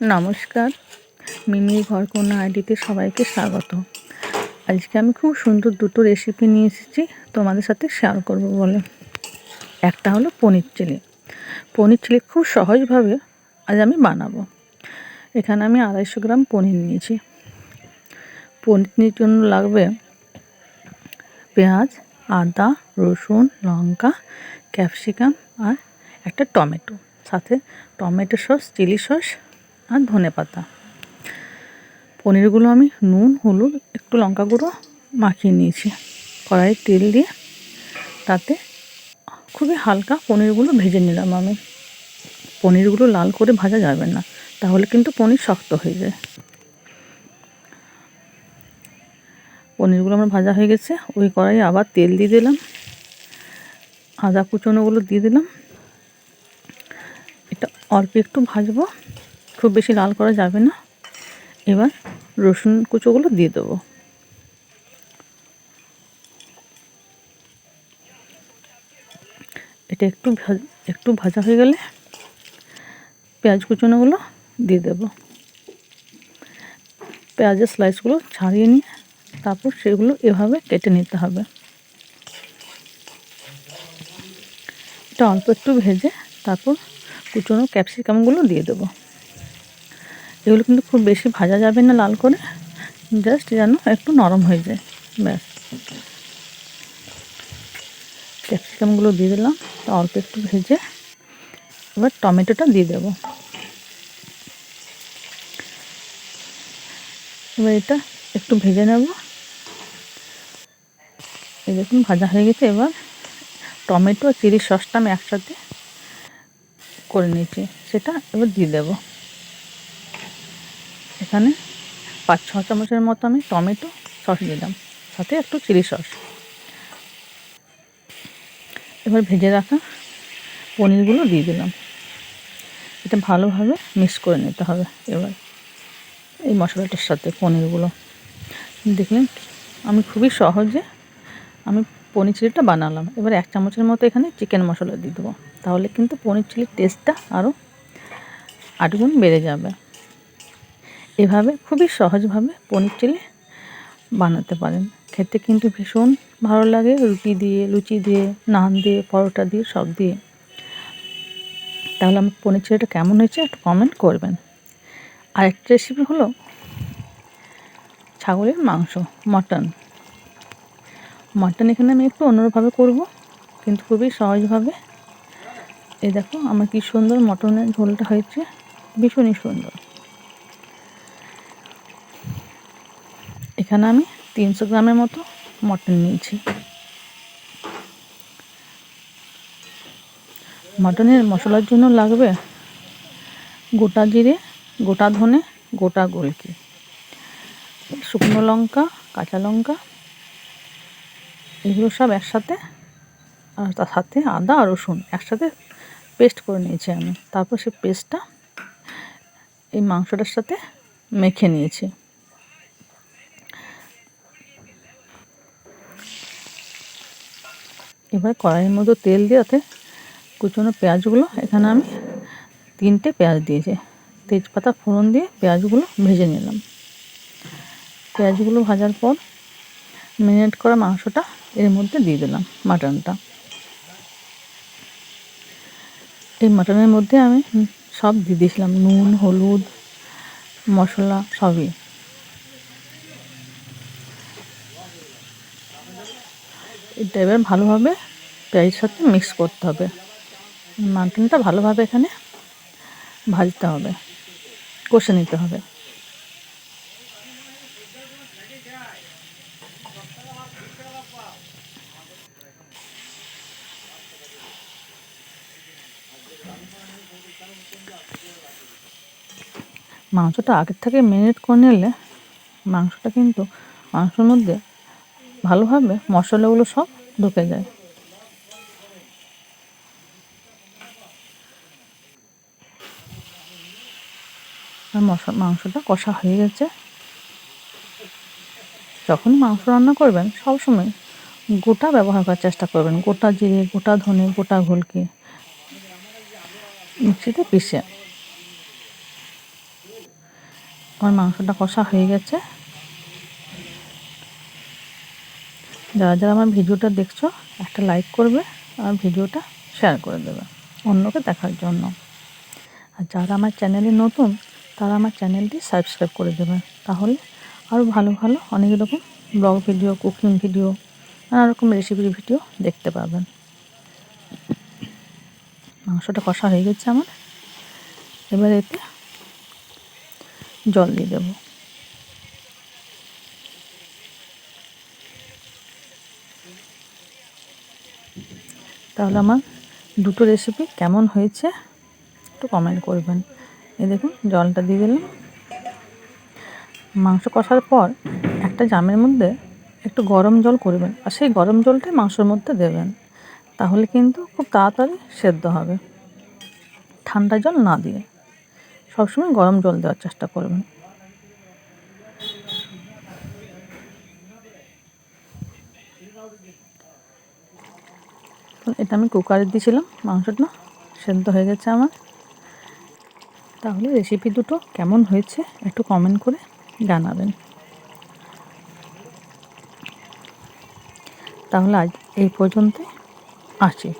নমস্কার। মিনি কোনো আইডিতে সবাইকে স্বাগত। আজকে আমি খুব সুন্দর দুটো রেসিপি নিয়ে এসেছি, তোমাদের সাথে শেয়ার করব বলে। একটা হলো পনির চিলি। পনির চিলি খুব সহজভাবে আজ আমি বানাবো। এখানে আমি আড়াইশো গ্রাম পনির নিয়েছি। পনিরের জন্য লাগবে পেঁয়াজ, আদা, রসুন, লঙ্কা, ক্যাপসিকাম আর একটা টমেটো। সাথে টমেটো সস, চিলি সস আর ধনে পাতা। পনিরগুলো আমি নুন, হলুদ, একটু লঙ্কা গুঁড়ো মাখিয়ে নিয়েছি। কড়াইয়ে তেল দিয়ে তাতে খুবই হালকা পনিরগুলো ভেজে নিলাম আমি। পনিরগুলো লাল করে ভাজা যাবে না, তাহলে কিন্তু পনির শক্ত হয়ে যায়। পনিরগুলো আমার ভাজা হয়ে গেছে, ওই কড়াইয়ে আবার তেল দিয়ে দিলাম। আদা কুচনোগুলো দিয়ে দিলাম। এটা অল্প একটু ভাজবো। খুব বেশি লাল করা যাবে না। এবার রসুন কুচোগুলো দিয়ে দেবো। এটা একটু একটু ভাজা হয়ে গেলে পেঁয়াজ কুচোনোগুলো দিয়ে দেবো। পেঁয়াজের স্লাইসগুলো ছাড়িয়ে নিয়ে তারপর সেগুলো এভাবে কেটে নিতে হবে। এটা অল্প একটু ভেজে তারপর কুচোনো ক্যাপসিকামগুলো দিয়ে দেবো। এগুলো কিন্তু খুব বেশি ভাজা যাবে না লাল করে। জাস্ট যেন একটু নরম হয়ে যায়। ব্যাস। ক্যাপসিকামগুলো দিয়ে দিলাম। অল্প একটু ভেজে এবার টমেটোটা দিয়ে দেব। এবার এটা একটু ভেজে নেব। এই দেখুন, ভাজা হয়ে গেছে। এবার টমেটো আর চিলি সসটা আমি একসাথে করে নিয়েছি। সেটা এবার দিয়ে দেবো। এখানে পাঁচ ছ চামচের মতো আমি টমেটো সস দিলাম। সাথে একটু চিলি সস। এবার ভেজে রাখা পনিরগুলো দিয়ে দিলাম। এটা ভালোভাবে মিক্স করে নিতে হবে এবার এই মশলাটার সাথে পনিরগুলো। দেখলেন, আমি খুবই সহজে আমি পনির চিলিটা বানালাম। এবার এক চামচের মতো এখানে চিকেন মশলা দিয়ে দেবো। তাহলে কিন্তু পনির চিলির টেস্টটা আরও আটগুণ বেড়ে যাবে। এভাবে খুবই সহজভাবে পনির চিলি বানাতে পারেন। খেতে কিন্তু ভীষণ ভালো লাগে। রুটি দিয়ে, লুচি দিয়ে, নান দিয়ে, পরোটা দিয়ে, সব দিয়ে। তাহলে আমার পনির চিলিটা কেমন হয়েছে একটু কমেন্ট করবেন। আরেকটা রেসিপি হলো ছাগলের মাংস, মটন। মটন এখানে আমি একটু অন্যভাবে করব, কিন্তু খুবই সহজভাবে। এই দেখো, আমার কি সুন্দর মটনের ঝোলটা হয়েছে। ভীষণই সুন্দর। এখানে আমি তিনশো গ্রামের মতো মটন নিয়েছি। মটনের মশলার জন্য লাগবে গোটা জিরে, গোটা ধনে, গোটা গোলকি। শুকনো লঙ্কা, কাঁচা লঙ্কা, এগুলো সব একসাথে, আর তার সাথে আদা আর রসুন একসাথে পেস্ট করে নিয়েছি আমি। তারপর সে পেস্টটা এই মাংসটার সাথে মেখে নিয়েছি। এবার কড়াইয়ের মধ্যে তেল দিয়েতে কুচনো পেঁয়াজগুলো, এখানে আমি তিনটে পেঁয়াজ দিয়েছি। তেজপাতা, ফোড়ন দিয়ে পেঁয়াজগুলো ভেজে নিলাম। পেঁয়াজগুলো ভাজার পর মিনিট করা মাংসটা এর মধ্যে দিয়ে দিলাম মাটনটা। এই মাটনের মধ্যে আমি সব দিয়ে দিয়েছিলাম, নুন, হলুদ, মশলা সবই। এটা এবার ভালোভাবে পেঁয়াজের সাথে মিক্স করতে হবে। মাটনটা ভালোভাবে এখানে ভাজতে হবে, কষে নিতে হবে। মাংসটা আগের থেকে মেরিনেট করে নিলে মাংসটা কিন্তু মাংসের মধ্যে ভালোভাবে মশলাগুলো সব ঢুকে যায়। আর মশলা মাংসটা কষা হয়ে গেছে। যখন মাংস রান্না করবেন, সবসময় গোটা ব্যবহার করার চেষ্টা করবেন। গোটা জিরে, গোটা ধনে, গোটা ঘোলকে। মিক্সিতে পিষে। আমার মাংসটা কষা হয়ে গেছে। যারা যারা আমার ভিডিওটা দেখছ, একটা লাইক করবে আর ভিডিওটা শেয়ার করে দেবে। অন্যকে দেখার জন্য। আর যারা আমার চ্যানেলে নতুন, তারা আমার চ্যানেলটি সাবস্ক্রাইব করে দেবে। তাহলে আরও ভালো ভালো অনেক রকম ব্লগ ভিডিও কুকিং ভিডিও নানা রকম রেসিপির ভিডিও দেখতে পাবেন। মাংসটা কষা হয়ে গেছে আমার। এবার এতে জল দিয়ে দেবো। তাহলে আমার দুটো রেসিপি কেমন হয়েছে একটু কমেন্ট করবেন। এই দেখুন, জলটা দিয়ে দিলাম। মাংস কষার পর একটা জামের মধ্যে একটু গরম জল করবেন আর সেই গরম জলটাই মাংসের মধ্যে দেবেন। তাহলে কিন্তু খুব তাড়াতাড়ি সেদ্ধ হবে। ঠান্ডা জল না দিয়ে সবসময় গরম জল দেওয়ার চেষ্টা করবেন। এটা আমি কুকারে দিয়েছিলাম, মাংসটা সেদ্ধ হয়ে গেছে আমার। তাহলে রেসিপি দুটো কেমন হয়েছে একটু কমেন্ট করে জানাবেন। তাহলে আজ এই পর্যন্ত আসি